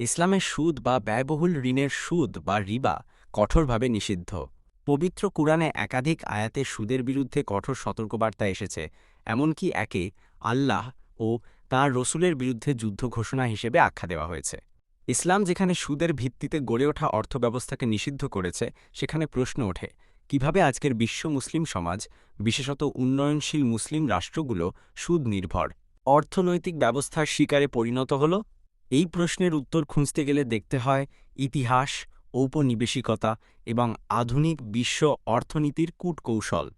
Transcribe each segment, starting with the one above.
ইসলামের সুদ বা ব্যয়বহুল ঋণের সুদ বা রিবা কঠোরভাবে নিষিদ্ধ। পবিত্র কুরআনে একাধিক আয়াতে সুদের বিরুদ্ধে কঠোর সতর্কবার্তা এসেছে, এমনকি একে আল্লাহ ও তাঁর রসুলের বিরুদ্ধে যুদ্ধ ঘোষণা হিসেবে আখ্যা দেওয়া হয়েছে। ইসলাম যেখানে সুদের ভিত্তিতে গড়ে ওঠা অর্থব্যবস্থাকে নিষিদ্ধ করেছে, সেখানে প্রশ্ন ওঠে, কীভাবে আজকের বিশ্ব মুসলিম সমাজ, বিশেষত উন্নয়নশীল মুসলিম রাষ্ট্রগুলো, সুদ নির্ভর? অর্থনৈতিক ব্যবস্থার শিকারে পরিণত হল এই প্রশ্নের উত্তর খুঁজতে গেলে দেখতে হয় ইতিহাস, ঔপনিবেশিকতা এবং আধুনিক বিশ্ব অর্থনীতির কূটকৌশল।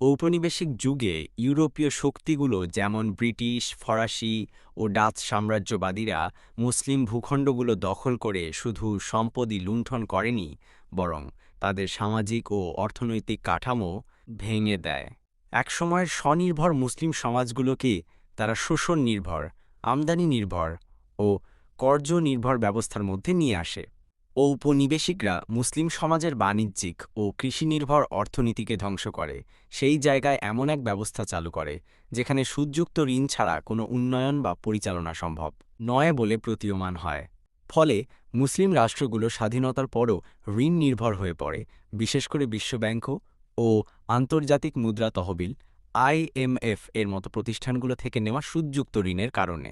ঔপনিবেশিক যুগে ইউরোপীয় শক্তিগুলো যেমন ব্রিটিশ, ফরাসি ও ডাচ সাম্রাজ্যবাদীরা মুসলিম ভূখণ্ডগুলো দখল করে শুধু সম্পদই লুণ্ঠন করেনি, বরং তাদের সামাজিক ও অর্থনৈতিক কাঠামো ভেঙে দেয়। একসময়ের স্বনির্ভর মুসলিম সমাজগুলোকে তারা শোষণ নির্ভর, আমদানি নির্ভর ও কর্য নির্ভর ব্যবস্থার মধ্যে নিয়ে আসে। ঔপনিবেশিকরা মুসলিম সমাজের বাণিজ্যিক ও কৃষিনির্ভর অর্থনীতিকে ধ্বংস করে। সেই জায়গায় এমন এক ব্যবস্থা চালু করে, যেখানে সুদযুক্ত ঋণ ছাড়া কোনো উন্নয়ন বা পরিচালনা সম্ভব, নয় বলে প্রতীয়মান হয়। ফলে মুসলিম রাষ্ট্রগুলো স্বাধীনতার পরও ঋণ নির্ভর হয়ে পড়ে, বিশেষ করে বিশ্বব্যাংক ও আন্তর্জাতিক মুদ্রা তহবিল আইএমএফ এর মতো প্রতিষ্ঠানগুলো থেকে নেওয়া সুদযুক্ত ঋণের কারণে।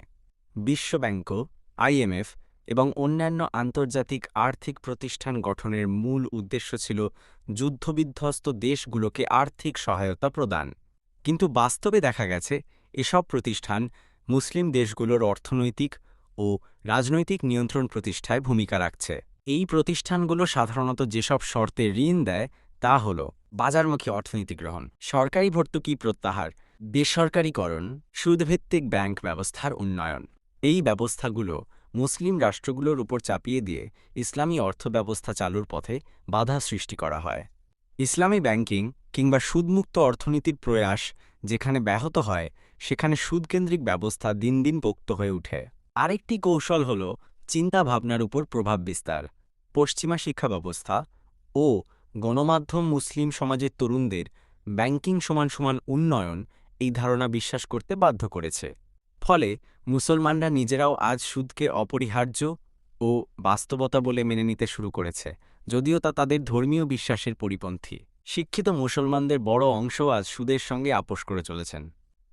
বিশ্বব্যাংক আইএমএফ এবং অন্যান্য আন্তর্জাতিক আর্থিক প্রতিষ্ঠান গঠনের মূল উদ্দেশ্য ছিল যুদ্ধবিধ্বস্ত দেশগুলোকে আর্থিক সহায়তা প্রদান। কিন্তু বাস্তবে দেখা গেছে, এসব প্রতিষ্ঠান মুসলিম দেশগুলোর অর্থনৈতিক ও রাজনৈতিক নিয়ন্ত্রণ প্রতিষ্ঠায় ভূমিকা রাখছে। এই প্রতিষ্ঠানগুলো সাধারণত যেসব শর্তে ঋণ দেয় তা হল বাজারমুখী অর্থনীতি গ্রহণ, সরকারি ভর্তুকি প্রত্যাহার, বেসরকারীকরণ, সুদভিত্তিক ব্যাংক ব্যবস্থার উন্নয়ন। এই ব্যবস্থাগুলো মুসলিম রাষ্ট্রগুলোর উপর চাপিয়ে দিয়ে ইসলামী অর্থব্যবস্থা চালুর পথে বাধা সৃষ্টি করা হয়। ইসলামী ব্যাংকিং কিংবা সুদমুক্ত অর্থনীতির প্রয়াস যেখানে ব্যাহত হয়, সেখানে সুদকেন্দ্রিক ব্যবস্থা দিন দিন পোক্ত হয়ে ওঠে আরেকটি কৌশল হল চিন্তাভাবনার উপর প্রভাব বিস্তার, পশ্চিমা শিক্ষা ব্যবস্থা ও গণমাধ্যম মুসলিম সমাজের তরুণদের ব্যাংকিং সমান সমান উন্নয়ন এই ধারণা বিশ্বাস করতে বাধ্য করেছে। ফলে মুসলমানরা নিজেরাও আজ সুদকে অপরিহার্য ও বাস্তবতা বলে মেনে নিতে শুরু করেছে, যদিও তা তাদের ধর্মীয় বিশ্বাসের পরিপন্থী। শিক্ষিত মুসলমানদের বড় অংশ আজ সুদের সঙ্গে আপোষ করে চলেছেন।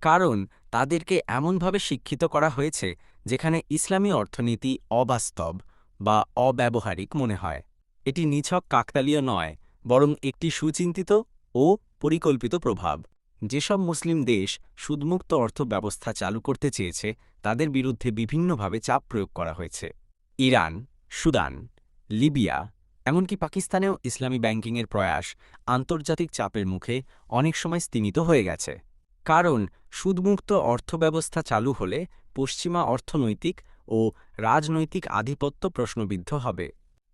কারণ তাদেরকে এমনভাবে শিক্ষিত করা হয়েছে যেখানে ইসলামী অর্থনীতি অবাস্তব বা অব্যবহারিক মনে হয়। এটি নিছক কাকতালীয় নয়, বরং একটি সুচিন্তিত ও পরিকল্পিত প্রভাব। যেসব মুসলিম দেশ সুদমুক্ত অর্থ ব্যবস্থা চালু করতে চেয়েছে, তাদের বিরুদ্ধে বিভিন্নভাবে চাপ প্রয়োগ করা হয়েছে। ইরান, সুদান, লিবিয়া, এমনকি পাকিস্তানেও ইসলামী ব্যাংকিংয়ের প্রয়াস আন্তর্জাতিক চাপের মুখে অনেক সময় স্তীমিত হয়ে গেছে। কারণ, সুদমুক্ত অর্থব্যবস্থা চালু হলে পশ্চিমা অর্থনৈতিক ও রাজনৈতিক আধিপত্য প্রশ্নবিদ্ধ হবে।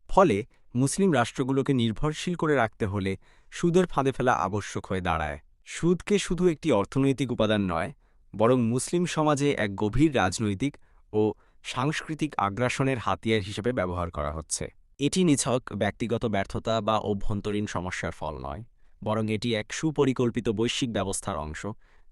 ফলে মুসলিম রাষ্ট্রগুলোকে নির্ভরশীল করে রাখতে হলে সুদের ফাঁদে ফেলা আবশ্যক হয়ে দাঁড়ায়। সুদকে শুধু একটি অর্থনৈতিক উপাদান নয়, বরং মুসলিম সমাজে এক গভীর রাজনৈতিক ও সাংস্কৃতিক আগ্রাসনের হাতিয়ার হিসেবে ব্যবহার করা হচ্ছে। এটি নিছক ব্যক্তিগত ব্যর্থতা বা অভ্যন্তরীণ সমস্যার ফল নয়, বরং এটি এক সুপরিকল্পিত বৈশ্বিক ব্যবস্থার অংশ,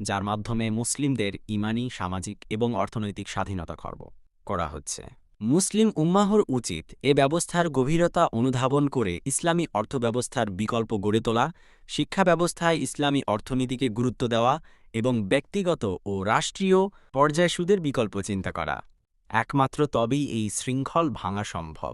যার মাধ্যমে মুসলিমদের ইমানি, সামাজিক এবং অর্থনৈতিক স্বাধীনতা খর্ব করা হচ্ছে। মুসলিম উম্মাহর উচিত এ ব্যবস্থার গভীরতা অনুধাবন করে ইসলামী অর্থব্যবস্থার বিকল্প গড়ে তোলা, শিক্ষা ব্যবস্থায় ইসলামী অর্থনীতিকে গুরুত্ব দেওয়া এবং ব্যক্তিগত ও রাষ্ট্রীয় পর্যায় সুদের বিকল্প চিন্তা করা। একমাত্র তবেই এই শৃঙ্খল ভাঙা সম্ভব।